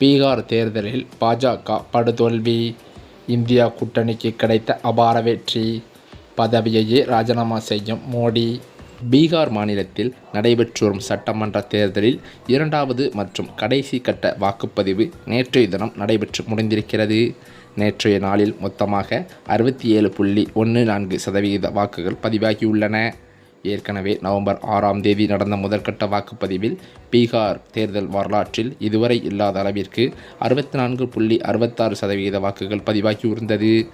பீகார் தேர்தலில் பாஜக படுதோல்வி. இந்தியா கூட்டணிக்கு கிடைத்த அபார வெற்றி. பதவியையே ராஜினாமா செய்யும் மோடி. பீகார் மாநிலத்தில் நடைபெற்று வரும் சட்டமன்ற தேர்தலில் இரண்டாவது மற்றும் கடைசி கட்ட வாக்குப்பதிவு நேற்றைய தினம் நடைபெற்று முடிந்திருக்கிறது. நேற்றைய நாளில் மொத்தமாக அறுபத்தி ஏழு புள்ளி ஒன்று நான்கு சதவிகித வாக்குகள் பதிவாகியுள்ளன. ஏற்கனவே நவம்பர் ஆறாம் தேதி நடந்த முதற்கட்ட வாக்குப்பதிவில் பீகார் தேர்தல் வரலாற்றில் இதுவரை இல்லாத அளவிற்கு அறுபத்தி நான்கு புள்ளி அறுபத்தாறு சதவிகித வாக்குகள் பதிவாகியிருந்தது.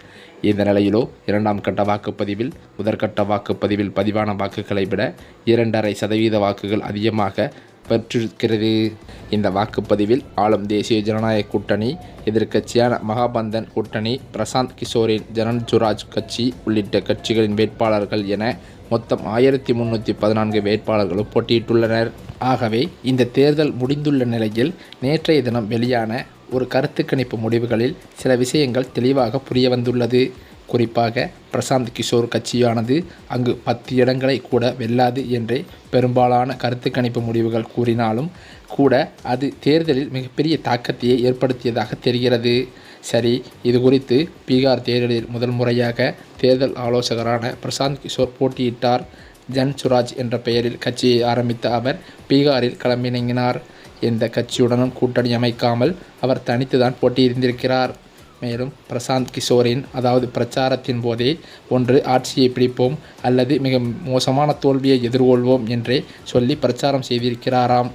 இந்த நிலையிலோ இரண்டாம் கட்ட வாக்குப்பதிவில் முதற்கட்ட வாக்குப்பதிவில் பதிவான வாக்குகளை விட இரண்டரை சதவீத வாக்குகள் அதிகமாக பெற்றிருக்கிறது இந்த வாக்குப்பதிவில் ஆளும் தேசிய ஜனநாயக கூட்டணி எதிர்க்கட்சியான மகாபந்தன் கூட்டணி பிரசாந்த் கிஷோரின் ஜனன்சுராஜ் கட்சி உள்ளிட்ட கட்சிகளின் வேட்பாளர்கள் என மொத்தம் ஆயிரத்தி முன்னூற்றி பதினான்கு வேட்பாளர்களும் போட்டியிட்டுள்ளனர். ஆகவே இந்த தேர்தல் முடிந்துள்ள நிலையில் நேற்றைய தினம் வெளியான ஒரு கருத்து கணிப்பு முடிவுகளில் சில விஷயங்கள் தெளிவாக புரிய வந்துள்ளது. குறிப்பாக பிரசாந்த் கிஷோர் கட்சியானது அங்கு பத்து இடங்களை கூட வெல்லாது என்றே பெரும்பாலான கருத்து கணிப்பு முடிவுகள் கூறினாலும் கூட அது தேர்தலில் மிகப்பெரிய தாக்கத்தையே ஏற்படுத்தியதாக தெரிகிறது. சரி இது குறித்து பீகார் தேர்தலில் முதல் முறையாக தேர்தல் ஆலோசகரான பிரசாந்த் கிஷோர் போட்டியிட்டார். ஜன் சுராஜ் என்ற பெயரில் கட்சியை ஆரம்பித்த அவர் பீகாரில் களமிறங்கினார் எந்த கட்சியுடனும் கூட்டணி அமைக்காமல் அவர் தனித்துதான் போட்டியிருந்திருக்கிறார். மேலும் பிரசாந்த் கிஷோரின் அதாவது பிரச்சாரத்தின் போதே ஒன்று ஆட்சியை பிடிப்போம் அல்லது மிக மோசமான தோல்வியை எதிர்கொள்வோம் என்றே சொல்லி பிரச்சாரம் செய்திருக்கிறாராம்.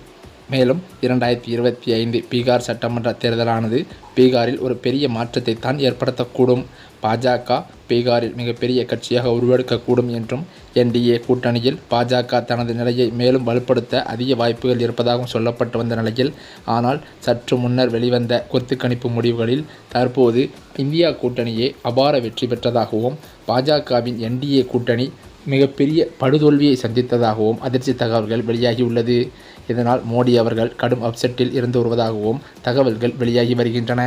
மேலும் இரண்டாயிரத்தி இருபத்தி ஐந்து பீகார் சட்டமன்ற தேர்தலானது பீகாரில் ஒரு பெரிய மாற்றத்தை தான் ஏற்படுத்தக்கூடும். பாஜக பீகாரில் மிகப்பெரிய கட்சியாக உருவெடுக்கக்கூடும் என்றும் என்டிஏ கூட்டணியில் பாஜக தனது நிலையை மேலும் வலுப்படுத்த அதிக வாய்ப்புகள் இருப்பதாகவும் சொல்லப்பட்டு வந்த நிலையில் ஆனால் சற்று முன்னர் வெளிவந்த கொத்துக்கணிப்பு முடிவுகளில் தற்போது இந்தியா கூட்டணியே அபார வெற்றி பெற்றதாகவும் பாஜகவின் என்டிஏ கூட்டணி மிகப்பெரிய படுதோல்வியை சந்தித்ததாகவும் அதிர்ச்சி தகவல்கள் வெளியாகியுள்ளது. இதனால் மோடி அவர்கள் கடும் அப்செட்டில் இருந்து வருவதாகவும் தகவல்கள் வெளியாகி வருகின்றன.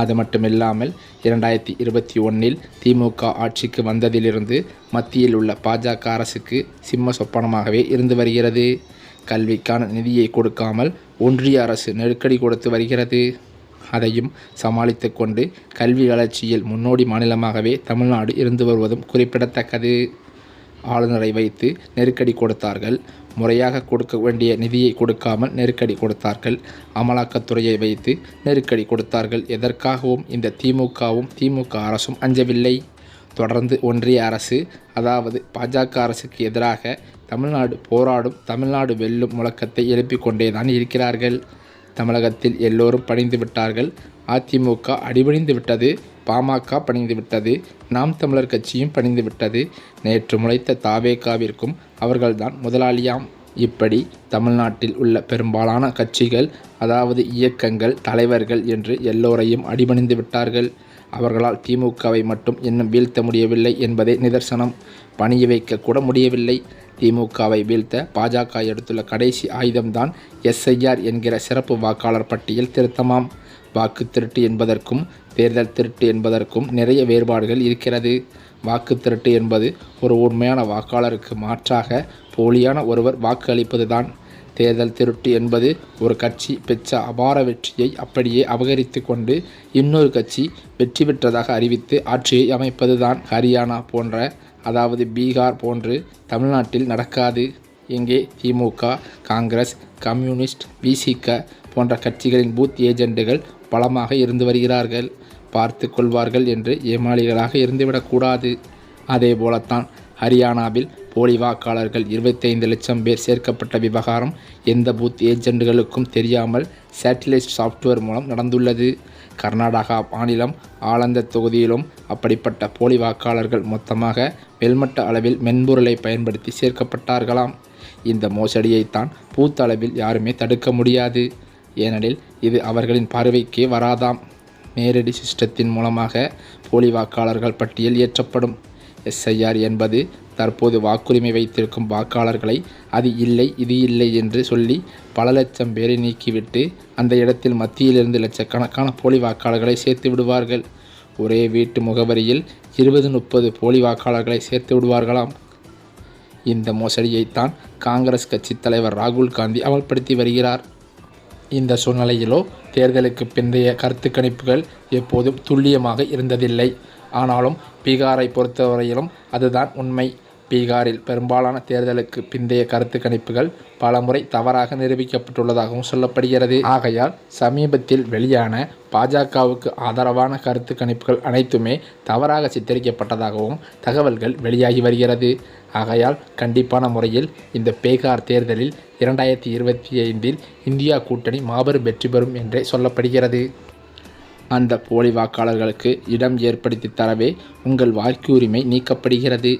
அது மட்டுமில்லாமல் இரண்டாயிரத்தி இருபத்தி ஒன்றில் திமுக ஆட்சிக்கு வந்ததிலிருந்து மத்தியில் உள்ள பாஜக அரசுக்கு சிம்ம சொப்பனமாகவே இருந்து வருகிறது. கல்விக்கான நிதியை கொடுக்காமல் ஒன்றிய அரசு நெருக்கடி கொடுத்து வருகிறது. அதையும் சமாளித்து கொண்டு கல்வி வளர்ச்சியில் முன்னோடி மாநிலமாகவே தமிழ்நாடு இருந்து வருவதும் குறிப்பிடத்தக்கது. ஆளுநரை வைத்து நெருக்கடி கொடுத்தார்கள். முறையாக கொடுக்க வேண்டிய நிதியை கொடுக்காமல் நெருக்கடி கொடுத்தார்கள். அமலாக்கத்துறையை வைத்து நெருக்கடி கொடுத்தார்கள். எதற்காகவும் இந்த திமுகவும் திமுக அரசும் அஞ்சவில்லை. தொடர்ந்து ஒன்றிய அரசு அதாவது பாஜக அரசுக்கு எதிராக தமிழ்நாடு போராடும் தமிழ்நாடு வெல்லும் முழக்கத்தை எழுப்பிக் கொண்டேதான் இருக்கிறார்கள். தமிழகத்தில் எல்லோரும் பணிந்து விட்டார்கள். அதிமுக அடிபணிந்து விட்டது. பாமக பணிந்து விட்டது. நாம் தமிழர் கட்சியும் பணிந்து விட்டது. நேற்று முளைத்த தாவேகாவிற்கும் அவர்கள்தான் முதலாளியாம். இப்படி தமிழ்நாட்டில் உள்ள பெரும்பாலான கட்சிகள் அதாவது இயக்கங்கள் தலைவர்கள் என்று எல்லோரையும் அடிபணிந்து விட்டார்கள். அவர்களால் திமுகவை மட்டும் இன்னும் வீழ்த்த முடியவில்லை என்பதே நிதர்சனம். பணிய வைக்க கூட முடியவில்லை. திமுகவை வீழ்த்த பாஜக எடுத்துள்ள கடைசி ஆயுதம்தான் எஸ்ஐஆர் என்கிற சிறப்பு வாக்காளர் பட்டியல் திருத்தமாம். வாக்கு திருட்டு என்பதற்கும் தேர்தல் திருட்டு என்பதற்கும் நிறைய வேறுபாடுகள் இருக்கிறது. வாக்கு திருட்டு என்பது ஒரு உண்மையான வாக்காளருக்கு மாற்றாக போலியான ஒருவர் வாக்கு அளிப்பதுதான் தேர்தல் திருட்டு என்பது ஒரு கட்சி பெற்ற அபார வெற்றியை அப்படியே அபகரித்து கொண்டு இன்னொரு கட்சி வெற்றி பெற்றதாக அறிவித்து ஆட்சியை அமைப்பதுதான் ஹரியானா போன்ற அதாவது பீகார் போன்று தமிழ்நாட்டில் நடக்காது. இங்கே திமுக காங்கிரஸ் கம்யூனிஸ்ட் பிசிக போன்ற கட்சிகளின் பூத் ஏஜெண்டுகள் பலமாக இருந்து வருகிறார்கள். பார்த்து கொள்வார்கள் என்று ஏமாளிகளாக இருந்துவிடக்கூடாது அதே போலத்தான் ஹரியானாவில் போலி வாக்காளர்கள் இருபத்தைந்து லட்சம் பேர் சேர்க்கப்பட்ட விவகாரம் எந்த பூத் ஏஜெண்டுகளுக்கும் தெரியாமல் சேட்டிலைட் சாஃப்ட்வேர் மூலம் நடந்துள்ளது. கர்நாடகா மாநிலம் ஆலந்த தொகுதியிலும் அப்படிப்பட்ட போலி வாக்காளர்கள் மொத்தமாக மேல்மட்ட அளவில் மென்பொருளை பயன்படுத்தி சேர்க்கப்பட்டார்களாம். இந்த மோசடியைத்தான் பூத்த அளவில் யாருமே தடுக்க முடியாது. ஏனெனில் இது அவர்களின் பார்வைக்கே வராதாம். நேரடி சிஸ்டத்தின் மூலமாக போலி வாக்காளர்கள் பட்டியல் ஏற்றப்படும். எஸ்ஐஆர் என்பது தற்போது வாக்குரிமை வைத்திருக்கும் வாக்காளர்களை அது இல்லை இது இல்லை என்று சொல்லி பல லட்சம் பேரை நீக்கிவிட்டு அந்த இடத்தில் மத்தியிலிருந்து லட்சக்கணக்கான போலி வாக்காளர்களை சேர்த்து விடுவார்கள். ஒரே வீட்டு முகவரியில் இருபது முப்பது போலி வாக்காளர்களை சேர்த்து விடுவார்களாம். இந்த மோசடியைத்தான் காங்கிரஸ் கட்சி தலைவர் ராகுல் காந்தி அமல்படுத்தி வருகிறார். இந்த சூழ்நிலையிலோ தேர்தலுக்கு பிந்தைய கருத்து கணிப்புகள் எப்போதும் துல்லியமாக இருந்ததில்லை. ஆனாலும் பீகாரை பொறுத்தவரையிலும் அதுதான் உண்மை. பீகாரில் பெரும்பாலான தேர்தலுக்கு பிந்தைய கருத்து கணிப்புகள் பலமுறை தவறாக நிரூபிக்கப்பட்டுள்ளதாகவும் சொல்லப்படுகிறது. ஆகையால் சமீபத்தில் வெளியான பாஜகவுக்கு ஆதரவான கருத்து கணிப்புகள் அனைத்துமே தவறாக சித்தரிக்கப்பட்டதாகவும் தகவல்கள் வெளியாகி வருகிறது. ஆகையால் கண்டிப்பான முறையில் இந்த பீகார் தேர்தலில் இரண்டாயிரத்தி இருபத்தி ஐந்தில் இந்தியா கூட்டணி மாபெரும் வெற்றி பெறும் என்றே சொல்லப்படுகிறது. அந்த போலி வாக்காளர்களுக்கு இடம் ஏற்படுத்தி தரவே உங்கள் வாக்குரிமை நீக்கப்படுகிறது.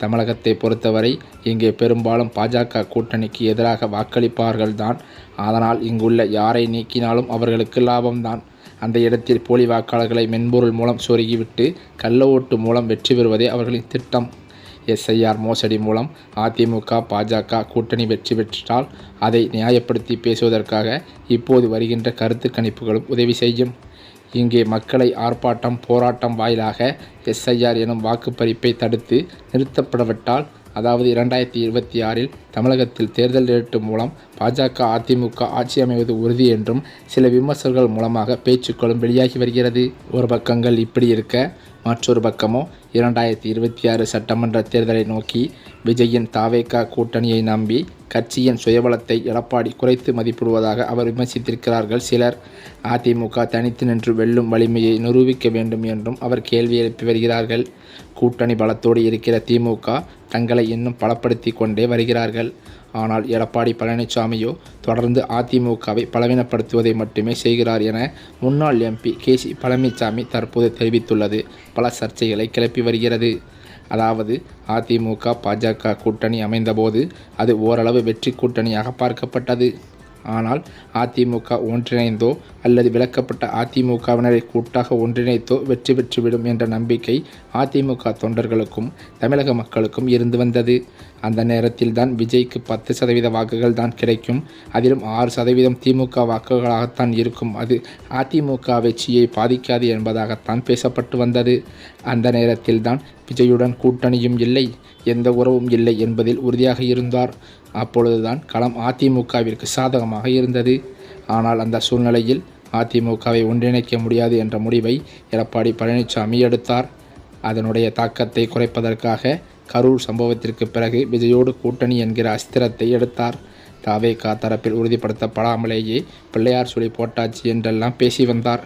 தமிழகத்தை பொறுத்தவரை இங்கே பெரும்பாலும் பாஜக கூட்டணிக்கு எதிராக வாக்களிப்பார்கள்தான் அதனால் இங்குள்ள யாரை நீக்கினாலும் அவர்களுக்கு லாபம்தான் அந்த இடத்தில் போலி வாக்காளர்களை மென்பொருள் மூலம் சொருகிவிட்டு கள்ள ஓட்டு மூலம் வெற்றி பெறுவதே அவர்களின் திட்டம். எஸ்ஐஆர் மோசடி மூலம் அதிமுக பாஜக கூட்டணி வெற்றி பெற்றால் அதை நியாயப்படுத்தி பேசுவதற்காக இப்போது வருகின்ற கருத்து கணிப்புகளும் உதவி செய்யும். இங்கே மக்களை ஆர்ப்பாட்டம் போராட்டம் வாயிலாக எஸ்ஐஆர் எனும் வாக்குப்பறிப்பை தடுத்து நிறுத்தப்படவிட்டால் அதாவது இரண்டாயிரத்தி இருபத்தி ஆறில் தமிழகத்தில் தேர்தல் நேரிட்டு மூலம் பாஜக அதிமுக ஆட்சி அமைவது உறுதி என்றும் சில விமர்சகர்கள் மூலமாக பேச்சுக்களும் வெளியாகி வருகிறது. ஒரு பக்கங்கள் இப்படி இருக்க மற்றொரு பக்கமோ இரண்டாயிரத்தி இருபத்தி ஆறு சட்டமன்ற தேர்தலை நோக்கி விஜயின் தாவேகா கூட்டணியை நம்பி கட்சியின் சுயபலத்தை எடப்பாடி குறைத்து மதிப்பிடுவதாக அவர் விமர்சித்திருக்கிறார்கள். சிலர் அதிமுக தனித்து நின்று வெல்லும் வலிமையை நிரூபிக்க வேண்டும் என்றும் அவர் கேள்வி எழுப்பி வருகிறார்கள். கூட்டணி பலத்தோடு இருக்கிற திமுக தங்களை இன்னும் பலப்படுத்தி கொண்டே வருகிறார்கள். ஆனால் எடப்பாடி பழனிசாமியோ தொடர்ந்து அதிமுகவை பலவீனப்படுத்துவதை மட்டுமே செய்கிறார் என முன்னாள் எம்பி கே சி பழனிசாமி தற்போது தெரிவித்துள்ளது. பல சர்ச்சைகளை கிளப்பி வருகிறது. அதாவது அதிமுக பாஜக கூட்டணி அமைந்தபோது அது ஓரளவு வெற்றி கூட்டணியாக பார்க்கப்பட்டது. ஆனால் அதிமுக ஒன்றிணைந்தோ அல்லது விலக்கப்பட்ட அதிமுகவினரை கூட்டாக ஒன்றிணைத்தோ வெற்றி பெற்றுவிடும் என்ற நம்பிக்கை அதிமுக தொண்டர்களுக்கும் தமிழக மக்களுக்கும் இருந்து வந்தது. அந்த நேரத்தில் தான் விஜய்க்கு பத்து சதவீத வாக்குகள் தான் கிடைக்கும். அதிலும் ஆறு சதவீதம் திமுக வாக்குகளாகத்தான் இருக்கும். அது அதிமுக வெற்றியை பாதிக்காது என்பதாகத்தான் பேசப்பட்டு வந்தது. அந்த நேரத்தில் தான் விஜயுடன் கூட்டணியும் இல்லை. எந்த உறவும் இல்லை என்பதில் உறுதியாக இருந்தார். அப்பொழுதுதான் களம் அதிமுகவிற்கு சாதகமாக இருந்தது. ஆனால் அந்த சூழ்நிலையில் அதிமுகவை ஒன்றிணைக்க முடியாது என்ற முடிவை எடப்பாடி பழனிசாமி எடுத்தார். அதனுடைய தாக்கத்தை குறைப்பதற்காக கரூர் சம்பவத்திற்கு பிறகு விஜயோடு கூட்டணி என்கிற அஸ்திரத்தை எடுத்தார். தாவேகா தரப்பில் உறுதிப்படுத்தப்படாமலேயே பிள்ளையார் சொல்லி போட்டாச்சு என்றெல்லாம் பேசி வந்தார்.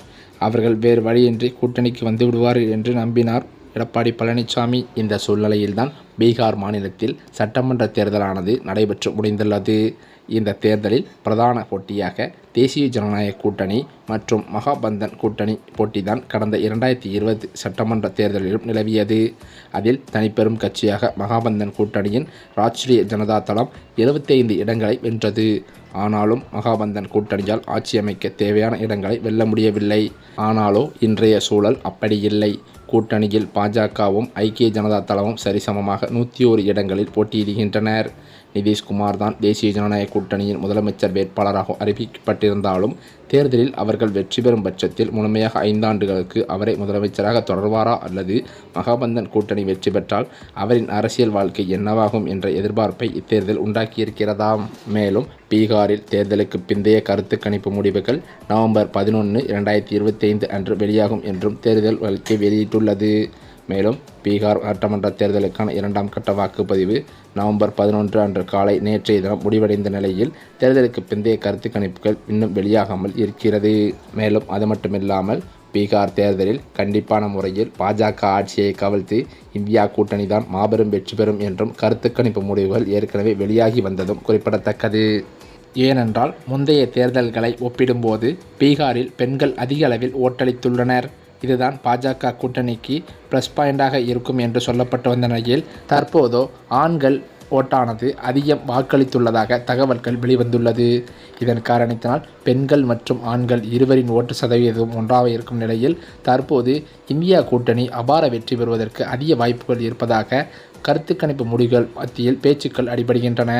அவர்கள் வேறு வழியின்றி கூட்டணிக்கு வந்து விடுவார்கள் என்று நம்பினார். எடப்பாடி பழனிசாமி இந்த சூழ்நிலையில்தான் பீகார் மாநிலத்தில் சட்டமன்ற தேர்தலானது நடைபெற்று முடிந்துள்ளது. இந்த தேர்தலில் பிரதான போட்டியாக தேசிய ஜனநாயக கூட்டணி மற்றும் மகாபந்தன் கூட்டணி போட்டிதான் கடந்த இரண்டாயிரத்தி இருபது சட்டமன்ற தேர்தலிலும் நிலவியது. அதில் தனிப்பெரும் கட்சியாக மகாபந்தன் கூட்டணியின் ராஷ்டிரிய ஜனதா தளம் எழுபத்தைந்து இடங்களை வென்றது. ஆனாலும் மகாபந்தன் கூட்டணியால் ஆட்சி அமைக்க தேவையான இடங்களை வெல்ல முடியவில்லை. ஆனாலோ இன்றைய சூழல் அப்படியில்லை கூட்டணியில் பாஜகவும் ஐக்கிய ஜனதா தளமும் சரிசமமாக நூற்றி ஒரு இடங்களில் போட்டியிடுகின்றனர். நிதிஷ்குமார் தான் தேசிய ஜனநாயக கூட்டணியின் முதலமைச்சர் வேட்பாளராக அறிவிக்கப்பட்டிருந்தாலும் தேர்தலில் அவர்கள் வெற்றி பெறும் பட்சத்தில் முழுமையாக ஐந்தாண்டுகளுக்கு அவரை முதலமைச்சராக தொடர்வாரா அல்லது மகாபந்தன் கூட்டணி வெற்றி பெற்றால் அவரின் அரசியல் வாழ்க்கை என்னவாகும் என்ற எதிர்பார்ப்பை இத்தேர்தல் உண்டாக்கியிருக்கிறதாம். மேலும் பீகாரில் தேர்தலுக்கு பிந்தைய கருத்து கணிப்பு முடிவுகள் நவம்பர் பதினொன்று இரண்டாயிரத்தி இருபத்தி ஐந்து அன்று வெளியாகும் என்றும் தேர்தல் வழக்கை வெளியிட்டுள்ளது. மேலும் பீகார் சட்டமன்ற தேர்தலுக்கான இரண்டாம் கட்ட வாக்குப்பதிவு நவம்பர் பதினொன்று அன்று காலை நேற்றைய தினம் முடிவடைந்த நிலையில் தேர்தலுக்கு பிந்தைய கருத்து கணிப்புகள் இன்னும் வெளியாகாமல் இருக்கிறது. மேலும் அது மட்டுமில்லாமல் பீகார் தேர்தலில் கண்டிப்பான முறையில் பாஜக ஆட்சியை கவிழ்த்து இந்தியா கூட்டணி தான் மாபெரும் வெற்றி பெறும் என்றும் கருத்து கணிப்பு முடிவுகள் ஏற்கனவே வெளியாகி வந்ததும் குறிப்பிடத்தக்கது. ஏனென்றால் முந்தைய தேர்தல்களை ஒப்பிடும்போது பீகாரில் பெண்கள் அதிக அளவில் ஓட்டளித்துள்ளனர். இதுதான் பாஜக கூட்டணிக்கு ப்ளஸ் பாயிண்டாக இருக்கும் என்று சொல்லப்பட்டு வந்த நிலையில் தற்போதோ ஆண்கள் ஓட்டானது அதிகம் வாக்களித்துள்ளதாக தகவல்கள் வெளிவந்துள்ளது. இதன் காரணத்தினால் பெண்கள் மற்றும் ஆண்கள் இருவரின் ஓட்டு சதவீதம் ஒன்றாக இருக்கும் நிலையில் தற்போது இந்தியா கூட்டணி அபார வெற்றி பெறுவதற்கு அதிக வாய்ப்புகள் இருப்பதாக கருத்து கணிப்பு முடிவுகள் மத்தியில் பேச்சுக்கள் அடிபடுகின்றன.